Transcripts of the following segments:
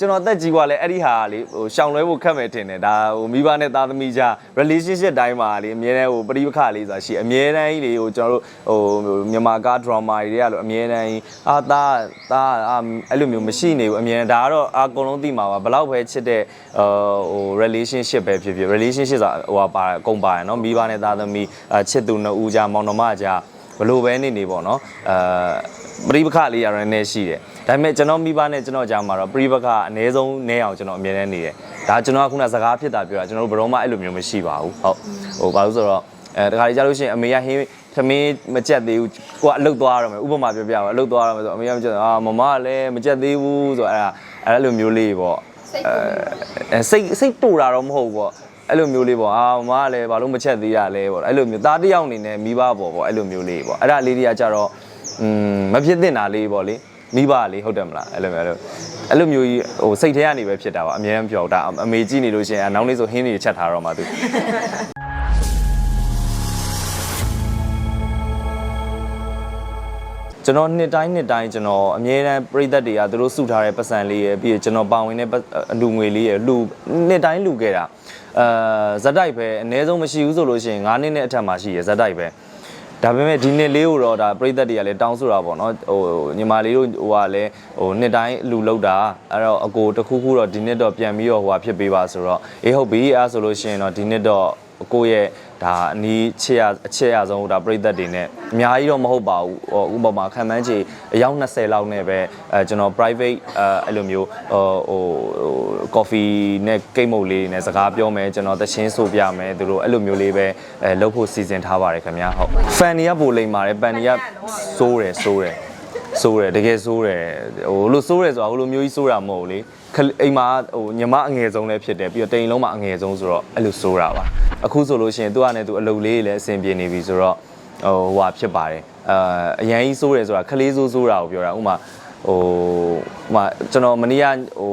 ကျွန်တော်တက်ကြီးกว่าလဲအဲ့ဒီဟာကလေဟိုရှောင်လွဲဖို့ခက်မယ်ထင်တယ်ဒါဟိုမိဘနဲ့သားသမီးကြား relationship တိုင်းမှာလေအမြဲတမ်းဟိုပရိပခလေးဆိုတာရှိအမြဲတမ်းကြီးလေဟိုကျွန်တော်တို့ဟိုမြန်မာကား drama တွေတွေကလို့အမြဲတမ်းကြီးအာသားသားအာအဲ့လိုမျိုးမရှိနေဘူးအမြဲတမ်းဒါကတော့အကုန်လုံးသိမှာပါဘလောက်ပဲချစ်တဲ့ဟို relationship ပဲဖြစ်ဖြစ် relationship ဆိုတာဟိုပါအကုန်ပါတယ်เนาะမိဘနဲ့သားသမီးအချစ်သူနှစ်ဦးကြားမောင်နှမကြား ဘလို့ပဲနေနေပေါ့နော်အာပရိပခလေးရတော့နည်းနည်းရှိတယ်ဒါပေမဲ့ကျွန်တော်မိဘနဲ့ကျွန်တော်ကြားမှာတော့ပရိပခအနည်းဆုံးနည်းအောင်ကျွန်တော်အမြဲတမ်းနေတယ်ဒါကျွန်တော်ကခုနစကားဖြစ်တာပြောတာကျွန်တော်တို့ဘယ်တော့မှအဲ့လိုမျိုးမရှိပါဘူးဟုတ်ဟိုဘာလို့ဆိုတော့အဲတခါကြီးကြားလို့ရှိရင်အမေကဟင်းသမီးမကြက်သေးဘူးကိုကအလုတ်သွားရမယ်ဥပမာပြောပြပါအလုတ်သွားရမယ်ဆိုအမေကမကြက်အာမမကလည်းမကြက်သေးဘူးဆိုတော့အဲ့ဒါအဲ့လိုမျိုးလေးပေါ့အဲစိတ်စိတ်တူတာတော့မဟုတ်ဘူးပေါ့ အဲ့လိုမျိုးလေးပေါ့အာမမကလည်းဘာလို့မချက်သေးရလဲပေါ့အဲ့လိုမျိုးသားတစ်ယောက်အနေနဲ့မိဘပေါ့ပေါ့အဲ့လိုမျိုးလေးပေါ့အဲ့ဒါလေးတွေကကြတော့อืมမဖြစ်သင့်တာလေးပေါ့လေမိဘလေးဟုတ်တယ်မလားအဲ့လိုမျိုးအဲ့လိုအဲ့လိုမျိုးကြီးဟိုစိတ်ထဲကနေပဲဖြစ်တာပါအများကြီးပြောတာအမေကြည့်နေလို့ရှိရင်နောက်နေ့ဆိုဟင်းတွေချက်ထားတော့မှသူ ကျွန်တော်နှစ်တိုင်းနှစ်တိုင်းကျွန်တော်အမြဲတမ်းပြည်သက်တွေကသူတို့စုထားတဲ့ပတ်စံလေးရယ်ပြီးရင်ကျွန်တော်ပါဝင်တဲ့ပတ်အလူငွေလေးရယ်လူနှစ်တိုင်းလူခဲ့တာအဲဇက်တိုက်ပဲအနည်းဆုံးမရှိဘူးဆိုလို့ရှိရင်9နှစ်နဲ့အထက်မှာရှိရယ်ဇက်တိုက်ပဲဒါပေမဲ့ဒီနှစ်လေးကိုတော့ဒါပြည်သက်တွေကလည်းတောင်းဆိုတာပေါ့နော်ဟိုညီမလေးတို့ဟိုကလည်းဟိုနှစ်တိုင်းလူလောက်တာအဲ့တော့အကိုတစ်ခုခုတော့ဒီနှစ်တော့ပြန်ပြီးတော့ဟိုဟာဖြစ်ပေးပါဆိုတော့အေးဟုတ်ပြီအဲ့ဆိုလို့ရှိရင်တော့ဒီနှစ်တော့ ကိုယ့်ရဲ့ဒါအနီးချစ်ရအချစ်ရဆုံးဒါပြည်သက်တွေနဲ့အများကြီးတော့မဟုတ်ပါဘူးဟိုဥပမာခံမှန်းချေအယောက်20လောက်နဲ့ပဲအဲကျွန်တော် private အဲအဲ့လိုမျိုးဟိုဟို coffee နဲ့ကိတ်မုတ်လေးနဲ့စကားပြောမယ်ကျွန်တော်တချင်းဆိုပြမယ်သူတို့အဲ့လိုမျိုးလေးပဲအဲလုပ်ဖို့စီစဉ်ထားပါတယ်ခင်ဗျာဟုတ် fan တွေကပိုလိမ့်ပါတယ် fan တွေကစိုးတယ်စိုးတယ် စိုးတယ်တကယ်စိုးတယ်ဟိုလို့စိုးတယ်ဆိုတာဟိုလိုမျိုးကြီးစိုးတာမဟုတ်ဘူးလေခလအိမ်မှာဟိုညီမအငယ်ဆုံးလည်းဖြစ်တယ်ပြီးတော့တိမ်လုံးမှာအငယ်ဆုံးဆိုတော့အဲ့လိုစိုးတာပါအခုဆိုလို့ရှိရင်သူကလည်းသူအလုပ်လေးလည်းအဆင်ပြေနေပြီဆိုတော့ဟိုဟိုဟာဖြစ်ပါတယ်အာအရန်ကြီးစိုးတယ်ဆိုတာခလေးစိုးစိုးတာကိုပြောတာဥမာဟိုဟိုကျွန်တော်မနေ့ကဟို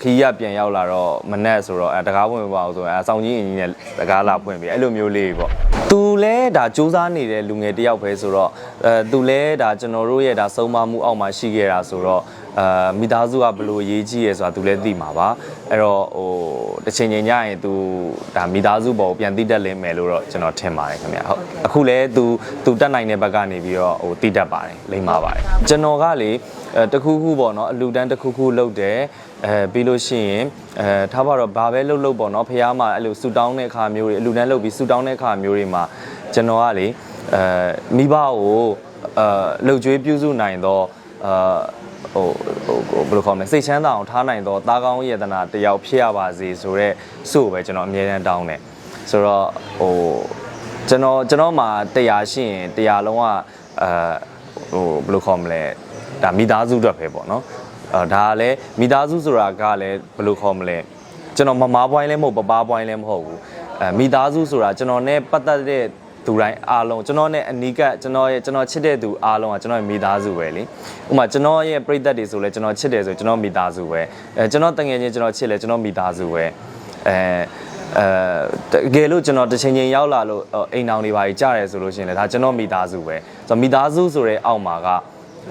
ခီးရပြန်ရောက်လာတော့မနက်ဆိုတော့အဲတကားပွင့်မပါအောင်ဆိုတော့အဲစောင်းကြီးအင်ကြီးနဲ့တကားလာပွင့်ပြီအဲ့လိုမျိုးလေးပေါ့သူ လဲဒါစူးစမ်းနေတဲ့လူငယ်တယောက်ပဲဆိုတော့အဲသူလဲဒါကျွန်တော်တို့ရဲ့ဒါစုံမမှုအောက်မှာရှိခဲ့တာဆိုတော့အာမိသားစုကဘလို့ရေးကြီးရဲဆိုတာသူလည်းသိမှာပါအဲ့တော့ဟိုတစ်ချိန်ချိန်ညရင်သူဒါမိသားစုပေါ်ကိုပြန်သိတတ်လင်းမယ်လို့တော့ကျွန်တော်ထင်ပါတယ်ခင်ဗျဟုတ်အခုလဲသူသူတက်နိုင်တဲ့ဘက်ကနေပြီးတော့ဟိုသိတတ်ပါတယ်လိမ့်ပါပါတယ်ကျွန်တော်ကလေ အဲတခုခုပေါ့နော်အလူတန်းတခုခုလုပ်တယ်အဲပြီးလို့ရှိရင်အဲထားပါတော့ဘာပဲလုပ်လို့ပေါ့နော်ဖះမှာအဲ့လိုဆူတောင်းတဲ့အခါမျိုးတွေအလူတန်းလုပ်ပြီးဆူတောင်းတဲ့အခါမျိုးတွေမှာကျွန်တော်ကလေအဲမိဘကိုအဲလှုပ်ကြွေးပြုစုနိုင်တော့အာဟိုဟိုဘယ်လိုခေါ်မလဲစိတ်ချမ်းသာအောင်ထားနိုင်တော့တာကောင်းယေတနာတယောက်ဖြစ်ရပါစေဆိုတော့စို့ပဲကျွန်တော်အမြဲတမ်းတောင်းတယ်ဆိုတော့ဟိုကျွန်တော်ကျွန်တော်မှာတရားရှိရင်တရားလုံးကအဲဟိုဘယ်လိုခေါ်မလဲ ဒါမိသားစုအတွက်ပဲပေါ့နော်အဲဒါကလည်းမိသားစုဆိုတာကလည်းဘယ်လိုခေါ်မလဲကျွန်တော်မမားပွိုင်းလည်းမဟုတ်ပပားပွိုင်းလည်းမဟုတ်ဘူးအဲမိသားစုဆိုတာကျွန်တော်နဲ့ပတ်သက်တဲ့သူတိုင်းအားလုံးကျွန်တော်နဲ့အနီးကပ်ကျွန်တော်ရဲ့ကျွန်တော်ချစ်တဲ့သူအားလုံးကကျွန်တော်ရဲ့မိသားစုပဲလေဥပမာကျွန်တော်ရဲ့ပြိသက်တွေဆိုလဲကျွန်တော်ချစ်တယ်ဆိုကျွန်တော်မိသားစုပဲအဲကျွန်တော်တငယ်ချင်းကျွန်တော်ချစ်လဲကျွန်တော်မိသားစုပဲအဲအဲတကယ်လို့ကျွန်တော်တစ်ချိန်ချိန်ရောက်လာလို့အိမ်အောင်တွေပါကြီးကြားတယ်ဆိုလို့ရှိရင်လည်းဒါကျွန်တော်မိသားစုပဲဆိုတော့မိသားစုဆိုတဲ့အောက်မှာက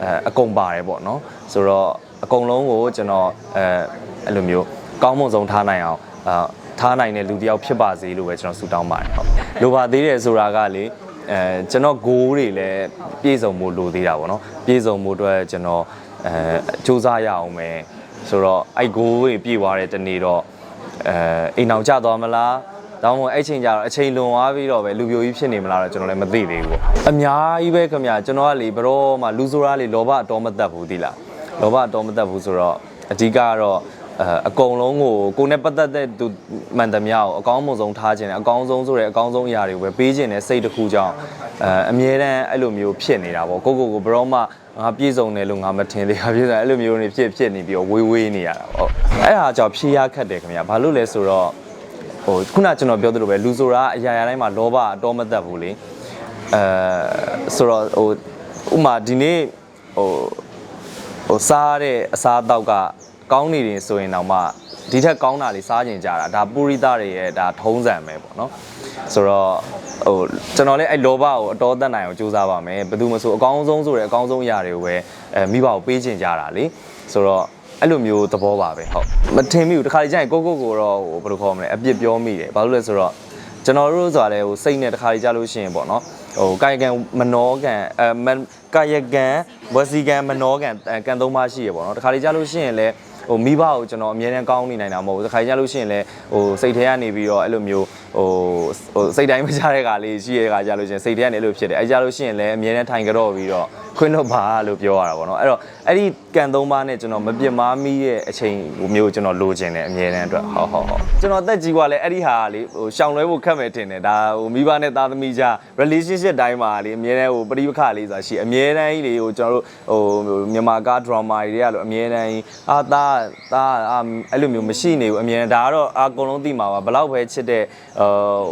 အဲအကုန်ပါတယ်ပေါ့နော်ဆိုတော့အကုန်လုံးကိုကျွန်တော်အဲအဲ့လိုမျိုးကောင်းမွန်ဆုံးထားနိုင်အောင်အာထားနိုင်တဲ့လူတစ်ယောက်ဖြစ်ပါစေလို့ပဲကျွန်တော်ဆုတောင်းပါတယ်ဟုတ်လိုပါသေးတယ်ဆိုတာကလေအဲကျွန်တော် goal တွေလည်းပြည့်စုံမှုလိုသေးတာပေါ့နော်ပြည့်စုံမှုအတွက်ကျွန်တော်အဲစူးစမ်းရအောင်မယ်ဆိုတော့အဲ့ goal တွေပြည့်သွားတဲ့တနေ့တော့အဲအိမ်အောင်ကြသွားမလား တောင်းမအဲ့ချိန်ကျတော့အချိန်လွန်သွားပြီးတော့ပဲလူပြိုကြီးဖြစ်နေမလားတော့ကျွန်တော်လည်းမသိသေးဘူးပေါ့အများကြီးပဲခင်ဗျာကျွန်တော်ကလေဘရောမှလူဆိုတာလေလောဘအတော်မတက်ဘူးသီလားလောဘအတော်မတက်ဘူးဆိုတော့အဓိကကတော့အဲအကုန်လုံးကိုကိုယ်နဲ့ပတ်သက်တဲ့သူမှန်သမျှကိုအကောင်းဆုံးထားခြင်းနဲ့အကောင်းဆုံးဆိုတဲ့အကောင်းဆုံးအရာတွေကိုပဲပေးခြင်းနဲ့စိတ်တစ်ခုကြောင့်အဲအမြဲတမ်းအဲ့လိုမျိုးဖြစ်နေတာပေါ့ကိုကိုကိုဘရောမှငါပြည့်စုံတယ်လို့ငါမထင်သေးတာပြည့်စုံအဲ့လိုမျိုးနေဖြစ်ဖြစ်နေပြီးတော့ဝေးဝေးနေရတာပေါ့အဲ့ဟာကြောင့်ဖြေရခတ်တယ်ခင်ဗျာဘာလို့လဲဆိုတော့ ဟိုခုနကျွန်တော်ပြောသလိုပဲလူဆိုတာအရာရာတိုင်းမှာလောဘအတော်မတက်ဘူးလေအဲဆိုတော့ဟိုဥမာဒီနေ့ဟိုဟိုစားတဲ့အစားအသောက်ကကောင်းနေတယ်ဆိုရင်တော့မှဒီထက်ကောင်းတာလေးစားကျင်ကြတာဒါပူရိသတွေရဲ့ဒါထုံးစံပဲပေါ့နော်ဆိုတော့ဟိုကျွန်တော်လည်းအဲ့လောဘကိုအတော်သက်နိုင်အောင်ကြိုးစားပါမယ်ဘယ်သူမဆိုအကောင်းဆုံးဆိုတဲ့အကောင်းဆုံးအရာတွေကိုပဲအဲမိဘကိုပေးချင်ကြတာလေဆိုတော့ အဲ့လိုမျိုးသဘောပါပဲဟုတ်မထင်မိဘူးတခါလေကျရင်ကိုကိုကိုတော့ဟိုဘယ်လိုခေါ်မလဲအပြစ်ပြောမိတယ်ဘာလို့လဲဆိုတော့ကျွန်တော်တို့ဆိုတာလေဟိုစိတ်နဲ့တခါလေကြာလို့ရှိရင်ပေါ့နော်ဟိုကာယကံမနောကံအဲမန်ကာယကံဝစီကံမနောကံအဲကံသုံးပါးရှိရပေါ့နော်တခါလေကြာလို့ရှိရင်လည်းဟိုမိဘကိုကျွန်တော်အမြဲတမ်းကောင်းနေနိုင်တာမဟုတ်ဘူးတခါလေကြာလို့ရှိရင်လည်းဟိုစိတ်ထဲကနေပြီးတော့အဲ့လိုမျိုးဟိုဟိုစိတ်တိုင်းမကြတဲ့ကလေးရှိရကကြာလို့ရှိရင်စိတ်ထဲကနေအဲ့လိုဖြစ်တယ်အဲကြာလို့ရှိရင်လည်းအမြဲတမ်းထိုင်ကြတော့ပြီးတော့ ခွင့်လွတ်ပါလို့ပြောရတာပေါ့နော်အဲ့တော့အဲ့ဒီကံသုံးပါးနဲ့ကျွန်တော်မပြစ်မားမိရဲ့အချိန်ဟိုမျိုးကျွန်တော်လိုချင်တယ်အမြဲတမ်းအတွက်ဟုတ်ဟုတ်ဟုတ်ကျွန်တော်အသက်ကြီးกว่าလဲအဲ့ဒီဟာကလေဟိုရှောင်လွဲဖို့ခက်မယ်ထင်တယ်ဒါဟိုမိဘနဲ့သားသမီးကြား relationship တိုင်းမှာလေအမြဲတမ်းဟိုပရိပခလေးဆိုတာရှိအမြဲတမ်းကြီးလေဟိုကျွန်တော်တို့ဟိုမြန်မာကား drama တွေကလို့အမြဲတမ်းကြီးအာသားသားအာအဲ့လိုမျိုးမရှိနေဘူးအမြဲတမ်းဒါကတော့အကုန်လုံးသိမှာပါဘလောက်ပဲချစ်တဲ့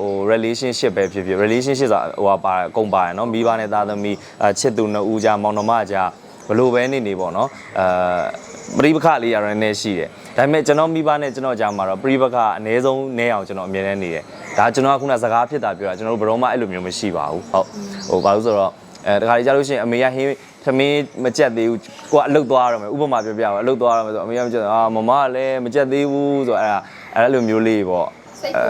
ဟို relationship ပဲဖြစ်ဖြစ် relationship ဆိုတာဟိုဟာပါအကုန်ပါတယ်နော်မိဘနဲ့သားသမီးအချစ်သူနှစ်ဦးကြား ားမောင်နှမကြားဘလို့ပဲနေနေပေါ့နော်အဲပရိပခလေးရရနေရှိတယ်ဒါပေမဲ့ကျွန်တော်မိဘနဲ့ကျွန်တော်ကြားမှာတော့ပရိပခအနည်းဆုံးနည်းအောင်ကျွန်တော်အမြဲတမ်းနေတယ်ဒါကျွန်တော်ကခုနစကားဖြစ်တာပြောတာကျွန်တော်တို့ဘယ်တော့မှအဲ့လိုမျိုးမရှိပါဘူးဟုတ်ဟိုဘာလို့ဆိုတော့အဲတခါလေးကြားလို့ရှိရင်အမေကဟင်းသမင်းမကြက်သေးဘူးကိုကအလုတ်သွားရမယ်ဥပမာပြောပြပါအလုတ်သွားရမယ်ဆိုအမေကမကြက်အာမမကလည်းမကြက်သေးဘူးဆိုတော့အဲ့ဒါအဲ့လိုမျိုးလေးပေါ့စိတ်ပူ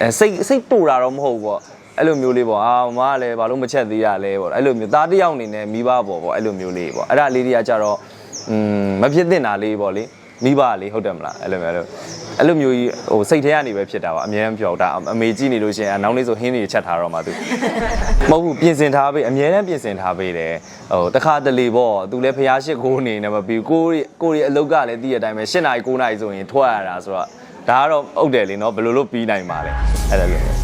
အဲစိတ်စိတ်ပူတာတော့မဟုတ်ဘူးပေါ့ အဲ့လိုမျိုးလေးပေါ့အာမမကလည်းဘာလို့မချက်သေးရလဲပေါ့အဲ့လိုမျိုးသားတစ်ယောက်အနေနဲ့မိဘပေါ့ပေါ့အဲ့လိုမျိုးလေးပေါ့အဲ့ဒါလေးတွေကကြတော့อืมမဖြစ်သင့်တာလေးပေါ့လေမိဘလေးဟုတ်တယ်မလားအဲ့လိုမျိုးအဲ့လိုအဲ့လိုမျိုးကြီးဟိုစိတ်ထဲကနေပဲဖြစ်တာပါအများကြီးပြောတာအမေကြည့်နေလို့ရှိရင်နောက်နေ့ဆိုဟင်းတွေချက်ထားတော့မှသူမဟုတ်ဘူးပြင်ဆင်ထားပေးအများကြီးပြင်ဆင်ထားပေးတယ်ဟိုတခါတလေပေါ့သူလည်းဖျားရှိခိုးနေနေမပြီးကိုရီကိုရီအလုတ်ကလည်းတည့်ရတိုင်းပဲ၈နာရီ9နာရီဆိုရင်ထွက်ရတာဆိုတော့ဒါကတော့အုတ်တယ်လေနော်ဘယ်လိုလုပ်ပြီးနိုင်ပါလဲအဲ့ဒါလို့